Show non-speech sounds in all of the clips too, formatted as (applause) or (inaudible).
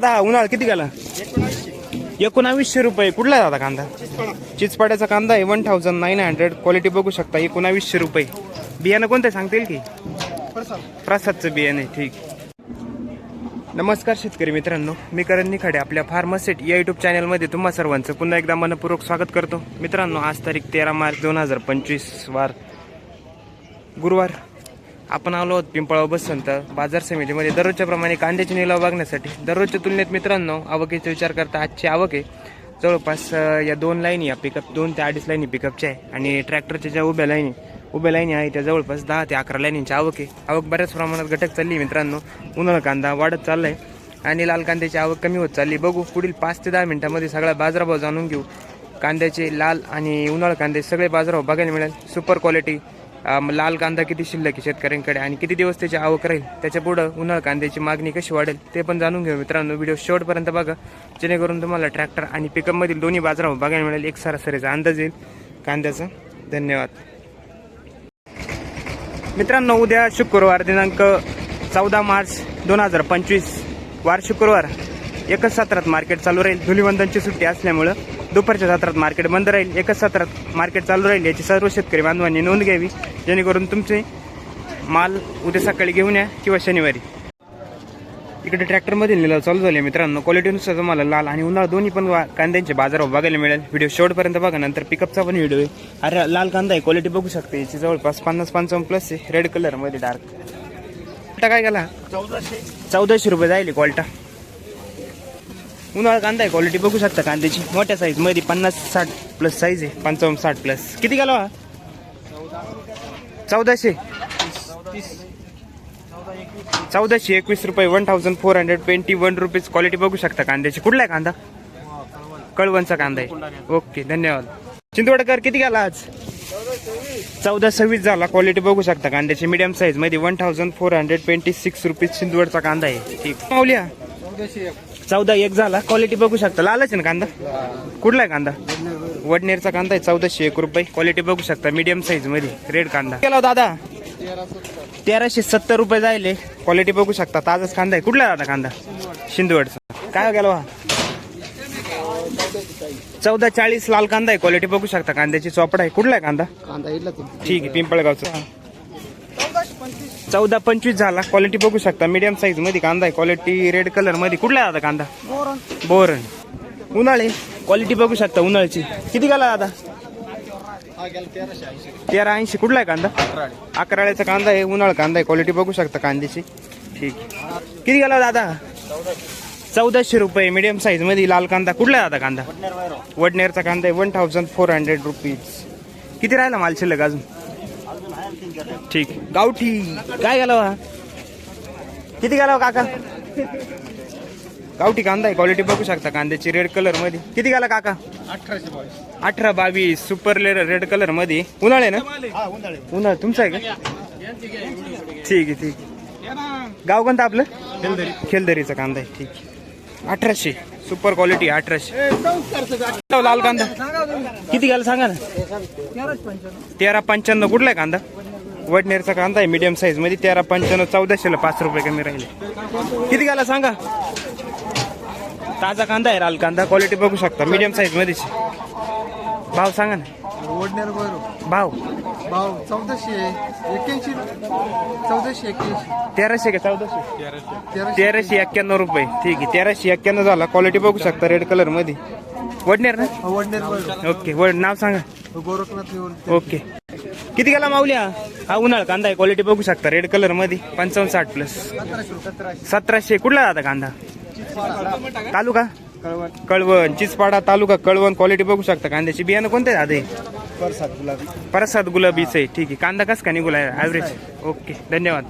दादा उन्हाळा किती गेला? एकोणावीसशे रुपये. कुठला दादा कांदा? चिचपाड्याचा कांदा आहे one thousand nine hundred quality बघू शकता एकोणावीसशे रुपये. बियाणं कोणतं सांगतील की? प्रसादचं बियाणं आहे ठीक. नमस्कार शेतकरी मित्रांनो मी करण निखाडे आपल्या फार्मासेट या युट्यूब चॅनलमध्ये तुम्हा सर्वांचं पुन्हा एकदा मनपूर्वक स्वागत करतो. मित्रांनो आज तारीख तेरा मार्च दोन हजार पंचवीस वार गुरुवार. आपण आलो आहोत पिंपळाव बस संत बाजार समितीमध्ये दररोजच्या प्रमाणे कांद्याचे निलाव बघण्यासाठी. दररोजच्या तुलनेत मित्रांनो आवकेचा विचार करता आजची आवक आहे जवळपास या दोन लाईनी या पिकअप दोन ते अडीच लाईनी पिकअपच्या आहे. आणि ट्रॅक्टरच्या ज्या उभ्या लाईनी उभ्या लाईनी आहे त्या जवळपास दहा ते अकरा लाईनींची आवक. आहे आवक बऱ्याच प्रमाणात घटक चालली आहे मित्रांनो. उन्हाळा कांदा वाढत चाललाय आणि लाल कांद्याची आवक कमी होत चालली. बघू पुढील पाच ते दहा मिनिटांमध्ये सगळा बाजारभाव जाणून घेऊ. कांद्याचे लाल आणि उन्हाळा कांदे सगळे बाजारभाव बघायला मिळेल. सुपर क्वालिटी लाल कांदा किती शिल्लक आहे शेतकऱ्यांकडे आणि किती दिवस त्याची आवक राहील? त्याच्या पुढं उन्हाळ कांद्याची मागणी कशी वाढेल? ते पण जाणून घेऊ मित्रांनो. व्हिडिओ शेवटपर्यंत बघा. जेणेकरून तुम्हाला ट्रॅक्टर आणि पिकअपमधील दोन्ही बाजारावर बघायला मिळेल. एक सरासरीचा अंदाज येईल. कांद्याचा. धन्यवाद. मित्रांनो उद्या शुक्रवार दिनांक चौदा मार्च दोन हजार पंचवीस. वार शुक्रवार. एकच सत्रात मार्केट चालू राहील. धुलीवंदनची सुट्टी असल्यामुळं दुपारच्या सत्रात मार्केट बंद राहील एकच सत्रात मार्केट चालू राहील याची सर्व शेतकरी बांधवांनी नोंद घ्यावी जेणेकरून तुमचे माल उद्या सकाळी घेऊन या किंवा शनिवारी. इकडे ट्रॅक्टरमधील निलाव चालू झाले. मित्रांनो क्वालिटीनुसार तुम्हाला लाल आणि उन्हाळा दोन्ही पण कांद्यांचे बाजार बघायला मिळेल. व्हिडिओ शेवटपर्यंत बघा नंतर पिकअपचा पण व्हिडिओ आहे. अरे लाल कांदा आहे क्वालिटी बघू शकते. याची जवळपास पन्नास पंचावन्न प्लस आहे रेड कलरमध्ये डार्क काय गेला चौदाशे. रुपये जाईल क्वाल्टा उन्हाळा कांदा आहे क्वालिटी बघू शकता कांद्याची. मोठ्या साईजमध्ये पन्नास साठ प्लस साईज आहे पंचावन्न साठ प्लस किती गेला हा? चौदाशे. चौदाशे एकवीस रुपये one thousand four hundred twenty one rupees quality बघू शकता कांद्याची. कुठला आहे कांदा? कळवणचा कांदा आहे. ओके धन्यवाद. चिंचवडकर किती गेला आज? चौदा सव्वीस झाला. क्वालिटी बघू शकता कांद्याची. मीडियम साईजमध्ये one thousand four hundred twenty six rupees सिंदवडचा कांदा आहे. ठीक. माऊल्या चौदा एक झाला. क्वालिटी बघू शकता. लालच आहे ना कांदा? कुठला आहे कांदा? वडनेरचा कांदा आहे चौदाशे एक रुपये. क्वालिटी बघू शकता मीडियम साईजमध्ये. रेड कांदा. केला हो दादा? तेराशे सत्तर रुपये जायले. क्वालिटी बघू शकता. ताजाच कांदा आहे. कुठला दादा कांदा? शिंदवडचा. काय गेला वा चौदा चाळीस लाल कांदा आहे. क्वालिटी बघू शकता. कांद्याची चोपडा आहे. कुठला आहे कांदा? ठीक आहे पिंपळगावचा. चौदा पंचवीस झाला. क्वालिटी बघू शकता. मीडियम साईजमध्ये कांदा आहे. क्वालिटी रेड कलरमध्ये. कुठला आहे दादा कांदा? बोरण उन्हाळे. क्वालिटी बघू शकता उन्हाळ्याची. किती गेला दादा तेरा ऐंशी. कुठला आहे कांदा? अकराळ्याचा कांदा आहे. उन्हाळ कांदा आहे. क्वालिटी बघू शकता कांद्याची. ठीक. किती गेला दादा? चौदाशे रुपये. मीडियम साईजमध्ये लाल कांदा. कुठला आहे दादा कांदा? वडनेरचा कांदा आहे. One thousand four hundred rupees किती राहिला माल शिल्लक अजून? ठीक. गावठी. काय गेला? किती गेला काका? गावठी कांदा आहे. क्वालिटी बघू शकता कांद्याची रेड कलरमध्ये. किती गेला काका? अठराशे बावीस. अठरा बावीस. सुपर लेर रेड कलरमध्ये. उन्हाळे ना? हा उन्हाळ तुमचं आहे का? ठीक आहे ठीक आहे. गाव कोणतं आपलं? खेलदरीचा कांदा आहे. ठीक अठराशे. सुपर क्वालिटी अठराशे. लाल कांदा. किती घाल सांगा ना? तेरा पंच्याण्णव. कुठला आहे कांदा? वडनेरचा कांदा आहे मीडियम साईजमध्ये तेरा पंच्याण्णव चौदाशेला पाच रुपये कमी राहिले. किती घाला सांगा? ताजा कांदा आहे लाल कांदा. क्वालिटी बघू शकता मीडियम साईज मध्येच. भाव सांगा ना. वडनेर भाव? भाव चौदाशे एक्क्याऐंशी चौदाशे एक्क्याऐंशी. तेराशे का चौदाशे? तेराशे. एक्क्याण्णव रुपये. ठीक आहे तेराशे एक्क्याण्णव झाला. क्वालिटी बघू शकता रेड कलरमध्ये. वडनेर ना? हा, वडनेर ओके वड नाव सांगा. गोरखनाथ निवड ओके किती गेला माऊल्या हा उन्हाळ कांदा आहे क्वालिटी बघू शकता. रेड कलरमध्ये पंचावन्न साठ प्लस सतराशे. कुठला जाता कांदा? तालुका? कळवण. चिचपाडा तालुका कळवण. क्वालिटी बघू शकता. कांद्याची बियाणं कोणते दादे परसाद गुलाबी. परसाद गुलाबीच. आहे ठीक आहे. कांदा कस का निघूला ऍव्हरेज ओके धन्यवाद.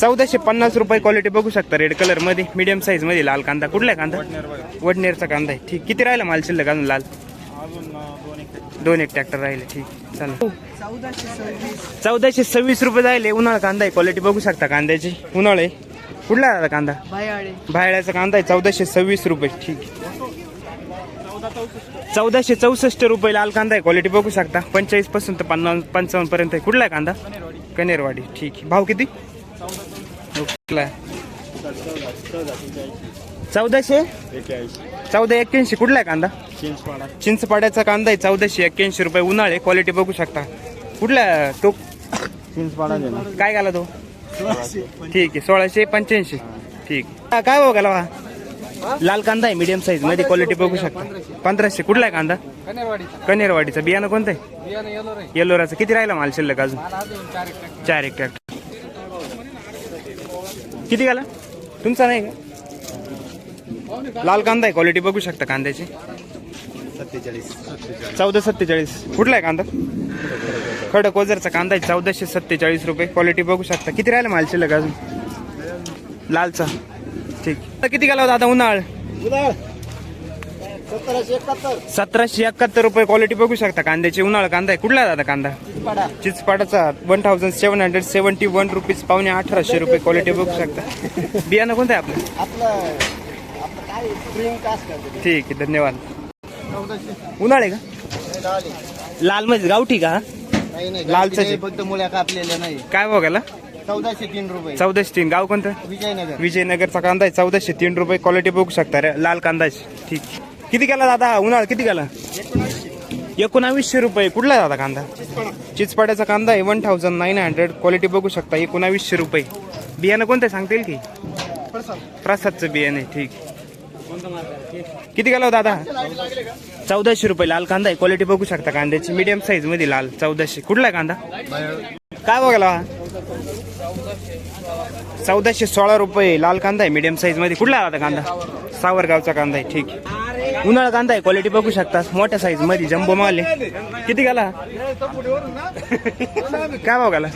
चौदाशे पन्नास रुपये क्वालिटी बघू शकता. रेड कलरमध्ये. मीडियम साईजमध्ये लाल कांदा. कुठला कांदा? वडनेरचा कांदा आहे. ठीक. किती राहिला माल शिल्लक अजून लाल? दोन एक ट्रॅक्टर राहिले ठीक चालेल. चौदाशे सव्वीस रुपये जायले. उन्हाळा कांदा आहे क्वालिटी बघू शकता कांद्याची. उन्हाळे कुठला आहे दादा कांदा? बायाळे भायळ्याचा कांदा आहे चौदाशे सव्वीस रुपये ठीक. आहे. चौदाशे चौसष्ट रुपये लाल कांदा आहे क्वालिटी बघू शकता. पंचेचाळीसपासून तर पन्नास पंचावन्न पर्यंत आहे. कुठला आहे कांदा? कनेरवाडी ठीक. आहे भाव किती? कुठला आहे चौदाशे? चौदा एक्क्याऐंशी. कुठला आहे कांदा? चिंचपाडा. चिंचपाड्याचा कांदा आहे. चौदाशे एक्क्याऐंशी रुपये. उन्हाळे क्वालिटी बघू शकता. कुठला तो चिंचपाडा काय घाला तो? ठीक आहे. सोळाशे पंच्याऐंशी. ठीक. काय भाव घाला हा? लाल कांदा आहे मीडियम साईजमध्ये. क्वालिटी बघू शकता. पंधराशे. कुठला आहे कांदा? कनेरवाडीचा बियाणं कोणतं आहे? येलोराचं. किती राहिला माल शिल्लक अजून? चार एक ट्रॅक्टर किती घाला? तुमचा नाही का? लाल कांदा आहे क्वालिटी बघू शकता कांद्याची. सत्तेचाळीस. चौदा सत्तेचाळीस. कुठला आहे कांदा? खडक ओझरचा कांदा आहे चौदाशे सत्तेचाळीस रुपये. क्वालिटी बघू शकता. किती राहिला माल शिल्लक अजून? लालचा. ठीक. किती गेला होता आता उन्हाळ? उदाळ एकाहत्तर. सतराशे एकाहत्तर रुपये क्वालिटी बघू शकता. कांद्याची उन्हाळ कांदा आहे. कुठला दादा कांदा? चिचपाडाचा. One thousand seven hundred seventy one rupees पावणे अठराशे रुपये क्वालिटी बघू शकता. बियाणं कोणतं आहे आपलं? ठीक आहे धन्यवाद. उन्हाळे का? लाल म्हणजे गावठी का. गावठी फक्त मुळ्या कापलेल्या नाही. काय बघायला चौदाशे तीन रुपये. चौदाशे तीन. गाव कोणतं? विजयनगर. विजयनगरचा कांदा आहे. चौदाशे तीन रुपये क्वालिटी बघू शकता. रे लाल कांदा आहे. ठीक. किती केला दादा? उन्हाळा किती केला? एकोणावीसशे रुपये. कुठला दादा कांदा? चिचपाड्याचा कांदा आहे one thousand nine hundred quality बघू शकता एकोणावीसशे रुपये. बियाणं कोणतं सांगता येईल की? प्रसादचं बियाणं आहे ठीक. किती गेला हो दादा? चौदाशे रुपये. लाल कांदा आहे क्वालिटी बघू शकता कांद्याची. मीडियम साईजमध्ये लाल चौदाशे. कुठला कांदा? काय बघायला चौदाशे सोळा रुपये. लाल कांदा आहे मीडियम साईजमध्ये. कुठला दादा कांदा? सावरगावचा कांदा आहे ठीक. उन्हाळा कांदा आहे क्वालिटी बघू शकता. मोठ्या साईजमध्ये जम्बो माल आहे. किती गेला? (laughs) काय भाव गेला?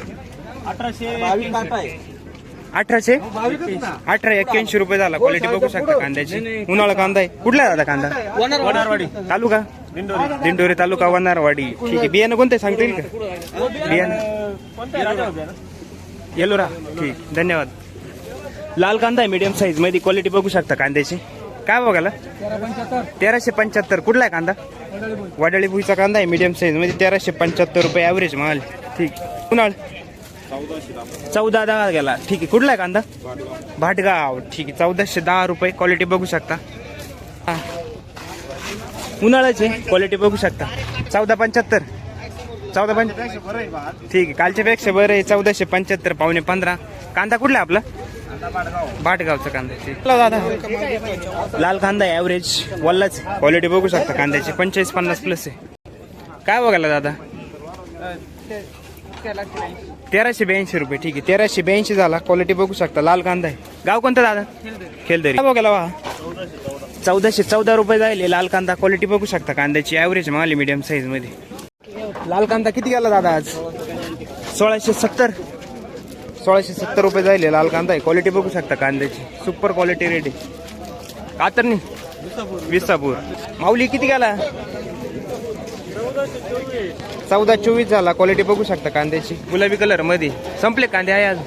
अठराशे? अठरा एक्क्याऐंशी रुपये झाला. क्वालिटी बघू शकता कांद्याची. उन्हाळा कांदा आहे. कुठला दादा कांदा? वनारवाडी. तालुका? दिंडोरी तालुका वनारवाडी. ठीक आहे. बियाणं कोणते सांगता येईल का? बियाणं. येलोरा. ठीक. धन्यवाद. लाल कांदा आहे मीडियम साईजमध्ये. क्वालिटी बघू शकता कांद्याची. काय बघायला तेराशे पंच्याहत्तर. कुठला आहे कांदा? वडाळी भुईचा कांदा आहे मीडियम साईजमध्ये तेराशे पंच्याहत्तर रुपये ॲव्हरेज माल. ठीक. उन्हाळ चौदा दहा गेला. ठीक आहे. कुठला आहे कांदा? भाटगाव. ठीक आहे. चौदाशे दहा रुपये. क्वालिटी बघू शकता. हा. उन्हाळ्याचे क्वालिटी बघू शकता. चौदा पंच्याहत्तर. चौदा पंच ठीक आहे. कालच्या पेक्षा बरं आहे. चौदाशे पंच्याहत्तर पावणे पंधरा. कांदा कुठला आपला? भाटगावचा कांदा ठीक. दादा. लाल कांदा आहे ॲव्हरेज वल्लाच. क्वालिटी बघू शकता कांद्याची. पंचेचाळीस पन्नास प्लस आहे. काय बघायला दादा? तेराशे ब्याऐंशी रुपये. ठीक आहे. तेराशे ब्याऐंशी झाला. क्वालिटी बघू शकता. लाल कांदा आहे. गाव कोणतं दादा? खेलदरी. काय बघायला वा चौदाशे चौदा रुपये जाईल लाल कांदा. क्वालिटी बघू शकता कांद्याची. ॲव्हरेज माल मीडियम साईजमध्ये. लाल कांदा किती गेला दादा आज? सोळाशे सत्तर. सोळाशे सत्तर रुपये जाईल लाल कांदा आहे. क्वालिटी बघू शकता कांद्याची. सुपर क्वालिटी रेट आहे कातर नाही विसापूर. माऊली किती गेला? चौदा चोवीस झाला. क्वालिटी बघू शकता कांद्याची. गुलाबी कलरमध्ये. संपले कांदे आहे आज.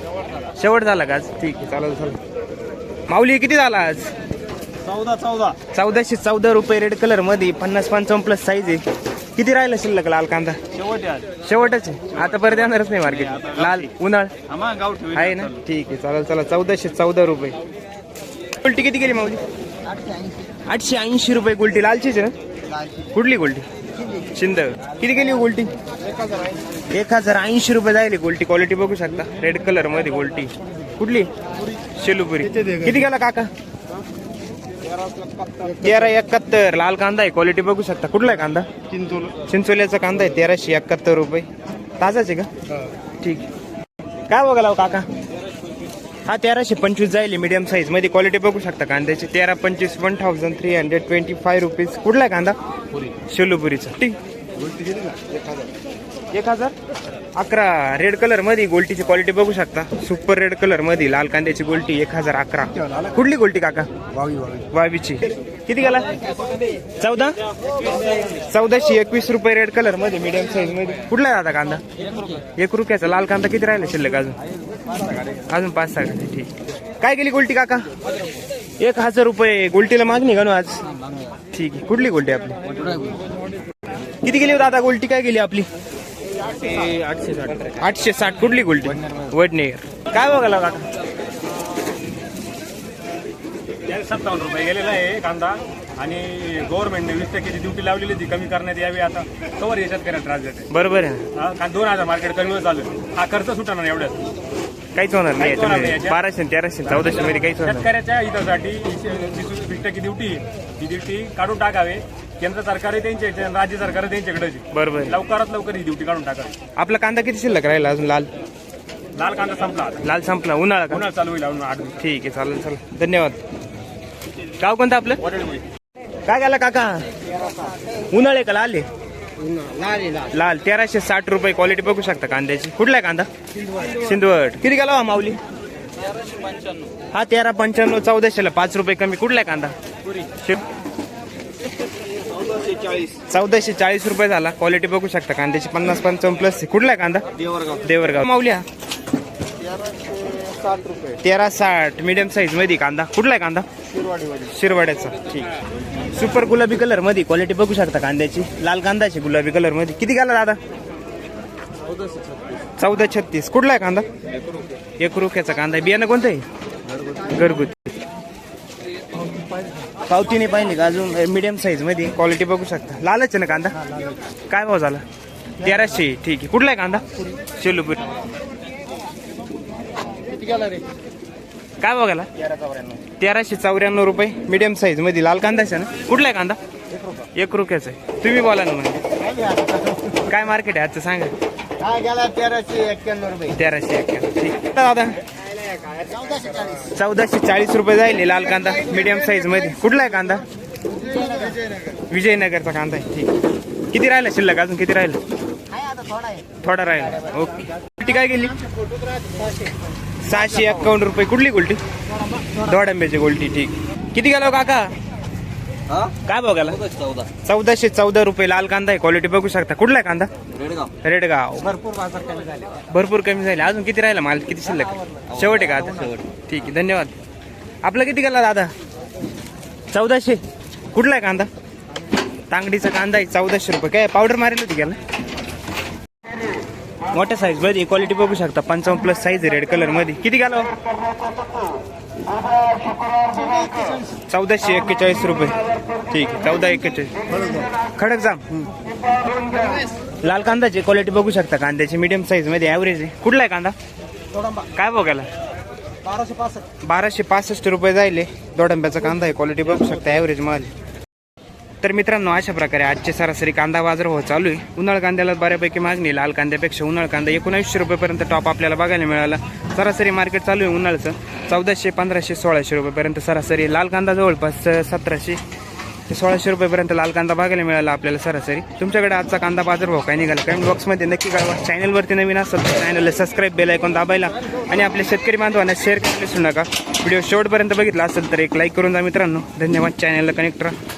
शेवट झाला का आज? ठीक आहे चालेल चालेल. माऊली किती झाला आज? चौदा चौदा. चौदाशे चौदा रुपये रेड कलरमध्ये. पन्नास पंचावन्न प्लस साईज आहे. किती राहिला शिल्लक लाल कांदा? शेवट शेवटच आहे. आता परत येणारच नाही मार्केट लाल उन्हाळ. आम्हा गाव ठेवी आहे ना? ठीक आहे चालेल चला चौदाशे चौदा रुपये. गुलटी किती गेली माऊली? आठशे ऐंशी रुपये गुलटी लालचीच आहे ना? कुठली गुलटी शिंद किती गेली हो गुलटी एक हजार ऐंशी रुपये जायली गोल्टी क्वालिटी बघू शकता. रेड कलरमध्ये गोल्टी कुठली? शेलूपुरी. किती गेला काका? तेरा एकाहत्तर. लाल कांदा आहे. क्वालिटी बघू शकता. कुठला आहे कांदा? चिंचोल. चिंचोल्याचा कांदा आहे. तेराशे एकाहत्तर रुपये. ताजाच आहे का? ठीक. काय बघायला काका? हा तेराशे पंचवीस जाईल मीडियम साईजमध्ये. क्वालिटी बघू शकता कांद्याची. तेरा पंचवीस one thousand three hundred twenty five rupees कुठला आहे कांदा? शेलूपुरीचा. ठीक. एक हजार? अकरा. रेड कलरमध्ये गोल्टीची क्वालिटी बघू शकता. सुपर रेड कलरमध्ये लाल कांद्याची गोल्टी एक हजार अकरा. कुठली गोल्टी काका? वावीची. किती गेला? चौदा? चौदाशे एकवीस रुपये रेड कलरमध्ये मीडियम साईजमध्ये कुठला दादा कांदा? एक रुपयाचा. लाल कांदा किती राहिला शिल्लक अजून? अजून पाच सहा ठीक. काय गेली गोल्टी काका? एक हजार रुपये. गोल्टीला मागणी का आज? ठीक आहे. कुठली गोल्टी आपली? किती गेली दादा गोल्टी? काय गेली आपली? आठशे साठ. आठशे साठ. कुठली गोल्टी? वडनेर. काय बघायला काका सत्तावन्न रुपये गेलेला आहे कांदा आणि गव्हर्नमेंटने वीस टक्क्याची ड्युटी लावलेली होती कमी करण्यात यावी आता. कवर या शेतकऱ्यांना त्रास देते बरोबर आहे. दोन हजार मार्केट कमी चालू. हा खर्च सुटणार एवढ्यात. काहीच होणार नाही याच्यात. बाराशे तेराशे चौदाशे मध्ये काहीच होणार. शेतकऱ्याच्या हितासाठी वीस टक्के ड्युटी ही ड्युटी काढून टाकावे. केंद्र सरकार त्यांचे राज्य सरकार त्यांच्याकडे बरोबर. आहे. लवकरात लवकर ही ड्युटी काढून टाकावी. आपला कांदा किती शिल्लक राहिला अजून? लाल? लाल कांदा संपला आता. लाल संपला. उन्हाळा का? उन्हाळा चालू होईल अजून आठ दिवस. ठीक आहे चालेल चला धन्यवाद. गाव कोणतं आपलं? काय झालं काका? उन्हाळे का लाल आहे? लाल तेराशे साठ रुपये क्वालिटी बघू शकता कांद्याची. कुठला आहे कांदा? सिंधवड. किती गेला हो माऊली? हा तेरा पंच्याण्णव चौदाशेला पाच रुपये कमी. कुठला आहे कांदा? चौदाशे चाळीस. रुपये झाला. क्वालिटी बघू शकता. कांद्याची पन्नास पंचावन्न प्लस कुठला आहे कांदा? देवरगाव. माऊली हा. तेरा साठ. मीडियम साईजमध्ये कांदा. कुठला आहे कांदा? शिरवाड्याचा. ठीक. सुपर गुलाबी कलरमध्ये क्वालिटी बघू शकता कांद्याची. लाल कांदाची गुलाबी कलरमध्ये किती गेला दादा? चौदा छत्तीस. कुठला आहे कांदा? एक रुपयाचा कांदा. बियाणं कोणतं आहे? घरगुती. पावतीने पाहिजे का अजून? मीडियम साईजमध्ये. क्वालिटी बघू शकता. लालच आहे ना कांदा? काय भाव झाला? तेराशे ठीक आहे. कुठला आहे कांदा? शेलूपूर. काय गेला? तेराशे चौऱ्याण्णव रुपये. मीडियम साईजमध्ये. लाल कांदाच आहे ना? कुठला आहे कांदा? एक रुपयाचा आहे. तुम्ही बोला ना म्हणजे काय मार्केट आहे आजचं? सांगा. गेला? तेराशे एक्क्याण्णव रुपये. तेराशे एक्क्याण्णव. ठीक. दादा चौदाशे चाळीस रुपये जाईल लाल कांदा मीडियम साईजमध्ये. कुठला आहे कांदा? विजयनगरचा कांदा आहे. ठीक किती राहिला शिल्लक अजून? किती राहिला? थोडा राहिला. ओके. कुठली काय गेली? सहाशे एक्कावन्न रुपये. कुठली गोल्टी दोडंब्याची गोल्टी ठीक. किती गेलो काका? काय भाव गेला? चौदा. चौदाशे चौदा रुपये. लाल कांदा आहे. क्वालिटी बघू शकता. कुठला आहे कांदा? रेडगाव. रेडगाव. भरपूर बाजार कमी झाले. भरपूर कमी झाले. अजून किती राहिला माल? किती शिल्लक? आहे? शेवट आहे का आता? ठीक आहे. धन्यवाद. आपला किती गेला दादा? चौदाशे. कुठला आहे कांदा? तांगडीचा कांदा आहे. चौदाशे रुपये. काय पावडर मारेल होती गेला? मोठ्या साईजमध्ये क्वालिटी बघू शकता. पंचावन्न प्लस साईज रेड कलरमध्ये. किती गेला चौदाशे एक्केचाळीस रुपये. ठीक आहे चौदा एक्केचाळीस. खडक जाम. लाल कांदाची क्वालिटी बघू शकता. कांद्याची मीडियम साईजमध्ये ऍव्हरेज आहे. कुठला आहे कांदा? काय बघायला? बाराशे पासष्ट. बाराशे पासष्ट रुपये जायले. दोडंब्याचा कांदा आहे. क्वालिटी बघू शकता ॲव्हरेज माल तर मित्रांनो अशा प्रकारे आजचे सरासरी कांदा बाजार हो चालू आहे. उन्हाळ कांद्याला बऱ्यापैकी मागणी लाल कांद्यापेक्षा उन्हाळ कांदा एकोणीसशे रुपयेपर्यंत टॉप आपल्याला बघायला मिळाला. सरासरी मार्केट चालू आहे उन्हाळचं. चौदाशे पंधराशे सोळाशे रुपयेपर्यंत सरासरी लाल कांदा जवळपास सतराशे ते सोळाशे रुपयेपर्यंत लाल कांदा बघायला मिळाला आपल्याला सरासरी. तुमच्याकडे आजचा कांदा बाजार भाव काय निघाला? कमेंट बॉक्समध्ये नक्की कळवा. चॅनलवरती नवीन असेल तर चॅनलला सबस्क्राईब बेल ऐकून दाबायला आणि आपल्या शेतकरी बांधवांना शेअर करायला विसरू नका. व्हिडिओ शेवटपर्यंत बघितला असेल तर एक लाईक करून जा मित्रांनो. धन्यवाद. चॅनलला कनेक्ट राहा.